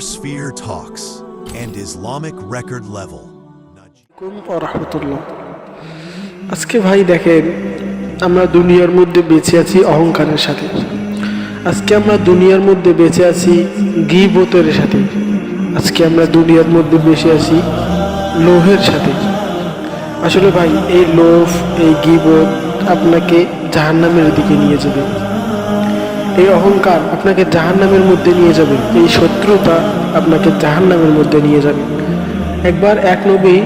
Sphere Talks and Islamic Record Level. আজকে ভাই দেখেন, আমরা দুনিয়ার মধ্যে বেঁচে আছি অহংকারের সাথে। আজকে আমরা দুনিয়ার মধ্যে বেঁচে আছি গিবতের সাথে। আজকে আমরা দুনিয়ার মধ্যে বেঁচে আছি লোহের সাথে। আসলে ভাই, এই লোভ, এই গিবত আপনাকে জাহান্নামের দিকে নিয়ে যাবে। এই অহংকার আপনাকে জাহান্নামের মধ্যে নিয়ে যাবে। এই শত্রুতা আপনাকে জাহান্নামের মধ্যে নিয়ে যাবে। একবার এক নবী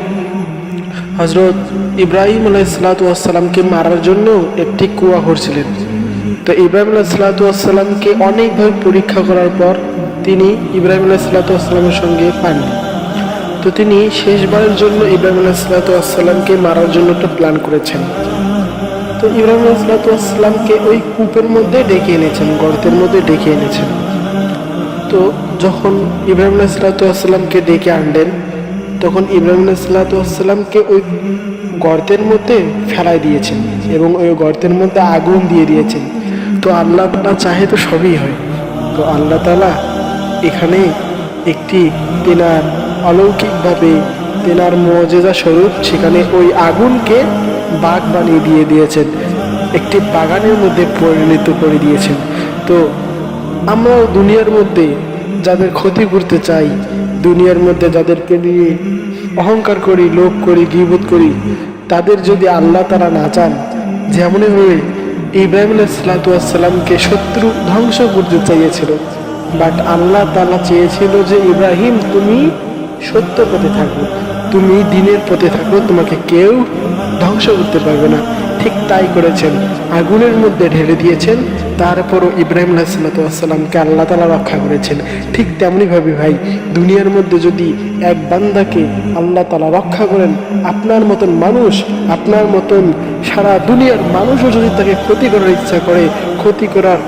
হজরত ইব্রাহিম আলাইসালাতামকে মারার জন্য একটি কুয়া করছিলেন তো ইব্রাহিম আলাইসালাতামকে অনেকভাবে পরীক্ষা করার পর তিনি ইব্রাহিম আলাইসালাতামের সঙ্গে পাননি। তো তিনি শেষবারের জন্য ইব্রাহিম আলাইসালাতামকে মারার জন্য একটা প্ল্যান করেছেন। তো ইব্রাহিম আলাইসালাতামকে ওই কূপের মধ্যে ডেকে এনেছেন, গর্তের মধ্যে ডেকে এনেছেন। তো যখন ইব্রাহিম আলাইসালাতামকে ডেকে আনলেন, তখন ইব্রাহিম আলাইসালাতামকে ওই গর্তের মধ্যে ফেলাই দিয়েছেন এবং ওই গর্তের মধ্যে আগুন দিয়ে দিয়েছেন। তো আল্লাহ তালা চাহে তো সবই হয়। তো আল্লাহ তালা এখানে একটি তেনার অলৌকিকভাবে তেনার মজেজা স্বরূপ, সেখানে ওই আগুনকে বাঘ বানিয়ে দিয়ে দিয়েছেন। একটি বাগানের মধ্যে পরিণত করে দিয়েছেন। তো আমরাও দুনিয়ার মধ্যে যাদের ক্ষতি করতে চাই, দুনিয়ার মধ্যে যাদেরকে নিয়ে অহংকার করি, লোভ করি গিবোধ করি, তাদের যদি আল্লাহ তারা না চান যেমনভাবে ইব্রাহিম সালাতামকে শত্রু ধ্বংস করতে চাইয়েছিল। বাট আল্লাহ তালা চেয়েছিল যে, ইব্রাহিম, তুমি সত্য পথে থাকো তুমি দিনের পথে থাকো, তোমাকে কেউ ধ্বংস করতে পারবে না। ঠিক তাই করেছেন। আগুনের মধ্যে ঢেলে দিয়েছেন। তারপরও ইব্রাহিম আলাহিসাল্লামকে আল্লাহ তালা রক্ষা করেছেন। ঠিক তেমনিভাবে ভাই, দুনিয়ার মধ্যে যদি এক বান্দাকে আল্লাহ তালা রক্ষা করেন, আপনার মতন মানুষ, আপনার মতন সারা দুনিয়ার মানুষও যদি তাকে ক্ষতি করার ইচ্ছা করে, ক্ষতি করার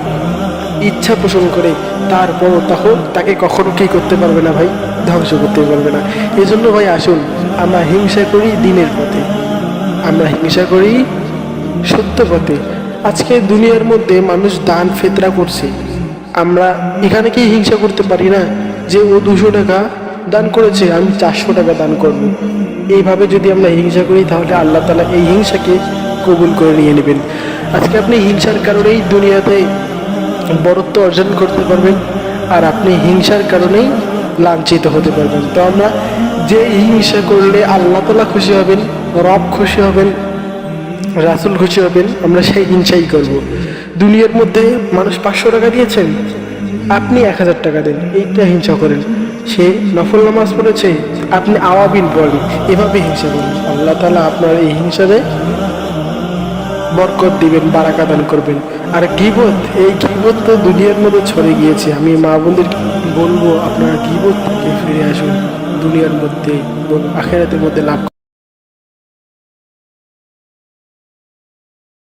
ইচ্ছা পোষণ করে, তারপরও তখন তাকে কখনো কি করতে পারবে না ভাই? ধ্বংস করতে পারবে না। এই জন্য ভাই আসুন, আমরা হিংসা করি দিনের পথে। আমরা হিংসা করি সত্য পথে। আজকে দুনিয়ার মধ্যে মানুষ দান ফেতরা করছে। আমরা এখানে কি হিংসা করতে পারি না? যে ও দুশো টাকা দান করেছে, আমি চারশো টাকা দান করব। এইভাবে যদি আমরা হিংসা করি, তাহলে আল্লাহ তালা এই হিংসাকে কবুল করে নিয়ে নেবেন। আজকে আপনি হিংসার কারণেই দুনিয়াতে বরত্ব অর্জন করতে পারবেন। আর আপনি হিংসার কারণেই লাঞ্ছিত হতে পারবেন। তো আমরা যে হিংসা করলে আল্লাহ তালা খুশি হবেন, রব খুশি হবেন, রাসুল খুশি হবেন, আমরা সেই হিংসাই করব। দুনিয়ার মধ্যে মানুষ পাঁচশো টাকা দিয়েছেন, আপনি এক হাজার টাকা দেন, এইটা হিংসা করেন। সে নফল নামাজ পড়েছে, আপনি আওয়াবিন পড়েন এভাবে হিংসা করেন। আল্লাহ তালা আপনার এই হিংসারে বরকত দিবেন, বারাকা দান করবেন। আর গিবত, এই গিবত তো দুনিয়ার মধ্যে ছড়ে গিয়েছে। আমি মা বোনদের বলব, আপনারা গিবত থেকে ফিরে আসুন। দুনিয়ার মধ্যে আখেরাতের মধ্যে লাভ